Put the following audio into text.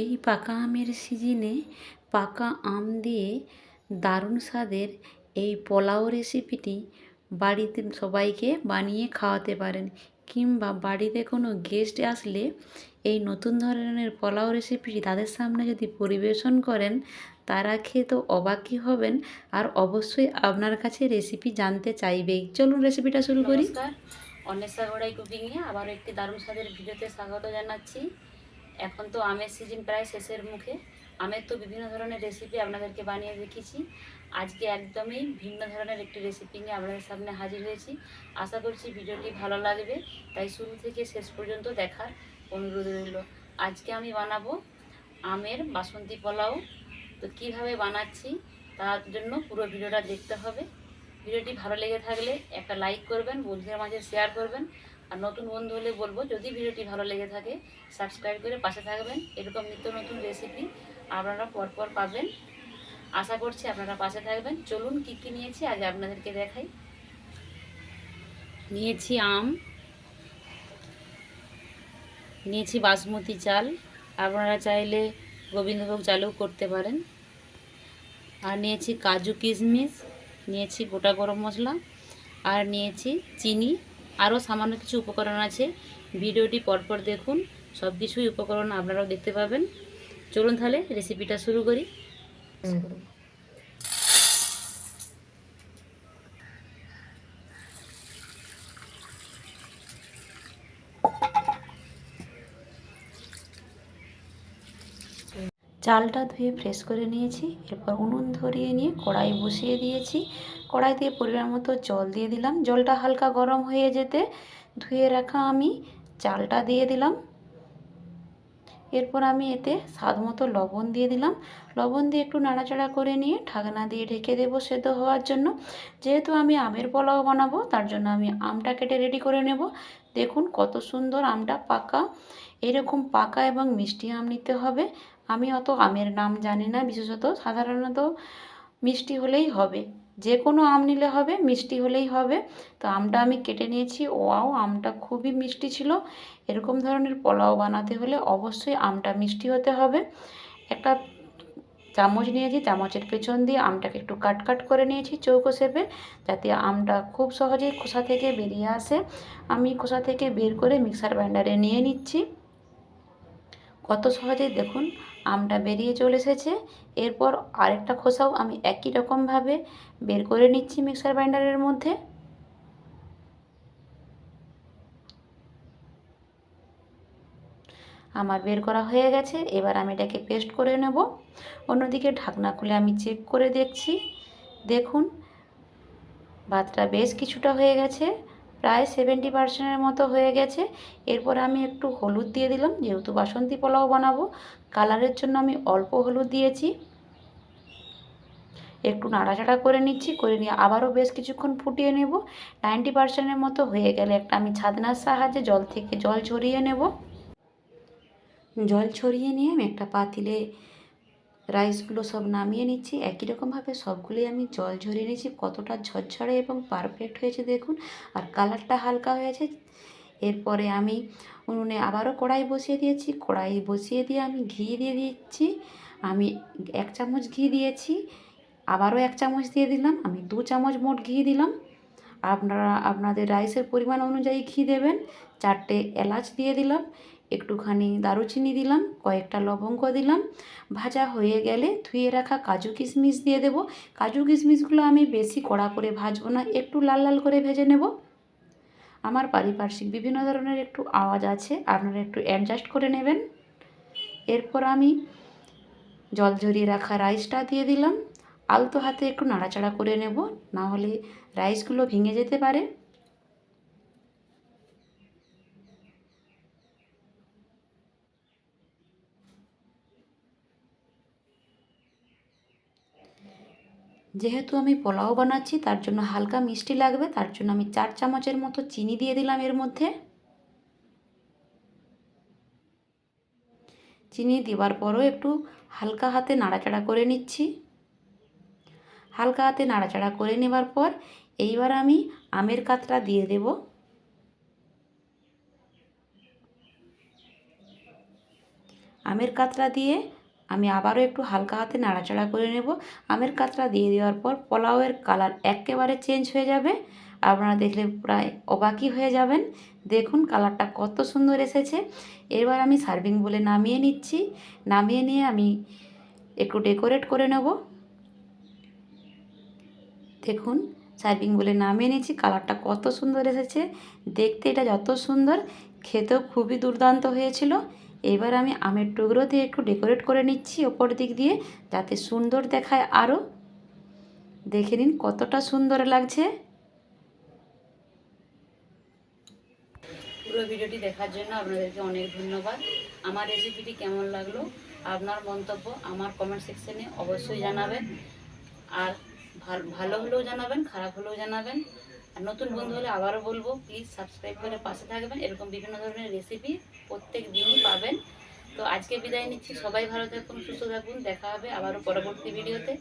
এই পাকা আমের সিজনে পাকা আম দিয়ে দারুণ স্বাদের এই পোলাও রেসিপিটি বাড়িতে সবাইকে বানিয়ে খাওয়াতে পারেন কিংবা বাড়িতে কোনো গেস্ট আসলে এই নতুন ধরনের পোলাও রেসিপিটি তাদের সামনে যদি পরিবেশন করেন, তারা খেয়ে তো অবাকই হবেন। আর অবশ্যই আপনার কাছে রেসিপি জানতে চাইবেই। চলুন রেসিপিটা শুরু করি। অন্বেষা গোড়াই কুকিংয়ে আবারও একটি দারুণ স্বাদের ভিডিওতে স্বাগত জানাচ্ছি। এখন তো আমের সিজন প্রায় শেষের মুখে। আমের তো বিভিন্ন ধরনের রেসিপি আপনাদেরকে বানিয়ে দেখিয়েছি। আজকে একদমই ভিন্ন ধরনের একটি রেসিপি নিয়ে আপনাদের সামনে হাজির হয়েছি। আশা করছি ভিডিওটি ভালো লাগবে। তাই শুরু থেকে শেষ পর্যন্ত দেখার অনুরোধ রইল। আজকে আমি বানাবো আমের বাসন্তী পোলাও। তো কীভাবে বানাচ্ছি তার জন্য পুরো ভিডিওটা দেখতে হবে। ভিডিওটি ভালো লেগে থাকলে একটা লাইক করবেন, বন্ধুদের মাঝে শেয়ার করবেন। আর নতুন বন্ধু হলে বলব, যদি ভিডিওটি ভালো লেগে থাকে সাবস্ক্রাইব করে পাশে থাকবেন। এরকম নিত্য নতুন রেসিপি আপনারা পরপর পাবেন। আশা করছি আপনারা পাশে থাকবেন। চলুন কী কী নিয়েছি আগে আপনাদেরকে দেখাই। নিয়েছি আম, নিয়েছি বাসমতি চাল। আপনারা চাইলে গোবিন্দভোগ চালও করতে পারেন। আর নিয়েছি কাজু কিশমিশ, নিয়েছি গোটা গরম মশলা, আর নিয়েছি চিনি। আরও সামান্য কিছু উপকরণ আছে। ভিডিওটি পরপর দেখুন। সব কিছুই উপকরণ আপনারাও দেখতে পাবেন। চলুন তাহলে রেসিপিটা শুরু করি। চালটা ধুয়ে ফ্রেশ করে নিয়েছি, এরপর উনুন ধরিয়ে নিয়ে কড়াই বসিয়ে দিয়েছি। কড়াই দিয়ে পরিমাণ মতো জল দিয়ে দিলাম। জলটা হালকা গরম হয়ে যেতে ধুয়ে রাখা আমি চালটা দিয়ে দিলাম। এরপর আমি এতে স্বাদ মতো লবণ দিয়ে দিলাম। লবণ দিয়ে একটু নাড়াচাড়া করে নিয়ে ঢাকনা দিয়ে ঢেকে দেবো সেদ্ধ হওয়ার জন্য। যেহেতু আমি আমের পোলাও বানাবো, তার জন্য আমি আমটা কেটে রেডি করে নেব। দেখুন কত সুন্দর আমটা পাকা। এরকম পাকা এবং মিষ্টি আম নিতে হবে। আমি অত আমের নাম জানি না, বিশেষত সাধারণত মিষ্টি হলেই হবে। যে কোনো আম নিলে হবে, মিষ্টি হলেই হবে। তো আমটা আমি কেটে নিয়েছি। ওয়াও, আমটা খুবই মিষ্টি ছিল। এরকম ধরনের পোলাও বানাতে হলে অবশ্যই আমটা মিষ্টি হতে হবে। একটা চামচ নিয়েছি, চামচের পেছন দিয়ে আমটাকে একটু কাট কাট করে নিয়েছি চৌকো শেপে, যাতে আমটা খুব সহজেই খোসা থেকে বেরিয়ে আসে। আমি খোসা থেকে বের করে মিক্সার গ্রাইন্ডারে নিয়ে নিচ্ছি। কত সহজেই দেখুন আমটা বেরিয়ে চলে এসেছে। এরপর আরেকটা খোসাও আমি একই রকমভাবে বের করে নিচ্ছি মিক্সার গ্রাইন্ডারের মধ্যে। আমার বের করা হয়ে গেছে, এবার আমি এটাকে পেস্ট করে নেব। অন্যদিকে ঢাকনা খুলে আমি চেক করে দেখছি। দেখুন, ভাতটা বেশ কিছুটা হয়ে গেছে। প্রায় সেভেন্টি পার্সেন্টের মতো হয়ে গেছে। এরপর আমি একটু হলুদ দিয়ে দিলাম, যেহেতু বাসন্তী পোলাও বানাবো কালারের জন্য আমি অল্প হলুদ দিয়েছি। একটু নাড়াচাড়া করে নিচ্ছি, করে নিয়ে আবারও বেশ কিছুক্ষণ ফুটিয়ে নেব। নাইনটি পার্সেন্টের মতো হয়ে গেলে একটা আমি ছাদনার সাহায্যে জল থেকে জল ছড়িয়ে নেব। জল ছড়িয়ে নিয়ে আমি একটা পাতিলে রাইসগুলো সব নামিয়ে নিচ্ছি। একই রকমভাবে সবগুলোই আমি জল ঝরিয়ে নিচ্ছি কতটা ঝরঝরে এবং পারফেক্ট হয়েছে দেখুন। আর কালারটা হালকা হয়েছে। এরপরে আমি উনুনে আবারও কড়াই বসিয়ে দিয়েছি। কড়াই বসিয়ে দিয়ে আমি ঘি দিয়ে দিচ্ছি। আমি এক চামচ ঘি দিয়েছি। আবারও এক চামচ দিয়ে দিলাম। আমি দু চামচ মোট ঘি দিলাম। আপনারা, আপনাদের রাইসের পরিমাণ অনুযায়ী ঘি দেবেন। চারটে এলাচ দিয়ে দিলাম। একটুখানি দারুচিনি দিলাম, কয়েকটা লবঙ্গ দিলাম। ভাজা হয়ে গেলে ধুয়ে রাখা কাজু কিশমিশ দিয়ে দেবো। কাজু কিশমিশগুলো আমি বেশি কড়া করে ভাজবো না, একটু লাল লাল করে ভেজে নেব। আমার পারিপার্শ্বিক বিভিন্ন ধরনের একটু আওয়াজ আছে, আপনারা একটু অ্যাডজাস্ট করে নেবেন। এরপর আমি জল ঝরিয়ে রাখা রাইসটা দিয়ে দিলাম। আলতো হাতে একটু নাড়াচাড়া করে নেব, না হলে রাইসগুলো ভেঙে যেতে পারে। যেহেতু আমি পোলাও বানাচ্ছি, তার জন্য হালকা মিষ্টি লাগবে, তার জন্য আমি চার চামচের মতো চিনি দিয়ে দিলাম এর মধ্যে। চিনি দেওয়ার পরও একটু হালকা হাতে নাড়াচাড়া করে নিচ্ছি। হালকা হাতে নাড়াচাড়া করে নেবার পর এইবার আমি আমের কাতটা দিয়ে দেব। আমের কাতরা দিয়ে আমি আবারও একটু হালকা হাতে নাড়াচাড়া করে নেব। আমের কাতরা দিয়ে দেওয়ার পর পোলাওয়ের কালার একেবারে চেঞ্জ হয়ে যাবে। আপনারা দেখলে প্রায় অবাকই হয়ে যাবেন। দেখুন কালারটা কত সুন্দর এসেছে। এবার আমি সার্ভিং বলে নামিয়ে নিচ্ছি। নামিয়ে নিয়ে আমি একটু ডেকোরেট করে নেব। দেখুন সার্ভিং বলে নামিয়ে নিয়েছি। কালারটা কত সুন্দর এসেছে। দেখতে এটা যত সুন্দর, খেতেও খুবই দুর্দান্ত হয়েছিল। এবার আমি আমের টুকরো দিয়ে একটু ডেকোরেট করে নিচ্ছি ওপর দিক দিয়ে, যাতে সুন্দর দেখায় আরও দেখে নিন কতটা সুন্দর লাগছে। পুরো ভিডিওটি দেখার জন্য আপনাদেরকে অনেক ধন্যবাদ। আমার রেসিপিটি কেমন লাগল, আপনার মন্তব্য আমার কমেন্ট সেকশনে অবশ্যই জানাবেন। আর ভাল- হলেও জানাবেন, খারাপ হলেও জানাবেন। আর নতুন বন্ধু হলে আবারও বলব প্লিজ সাবস্ক্রাইব করে পাশে থাকবেন। এরকম বিভিন্ন ধরনের রেসিপি প্রত্যেক দিনই পাবেন। তো আজকে বিদায় নিচ্ছি। সবাই ভালো থাকুন, সুস্থ থাকুন। দেখা হবে আবারও পরবর্তী ভিডিওতে।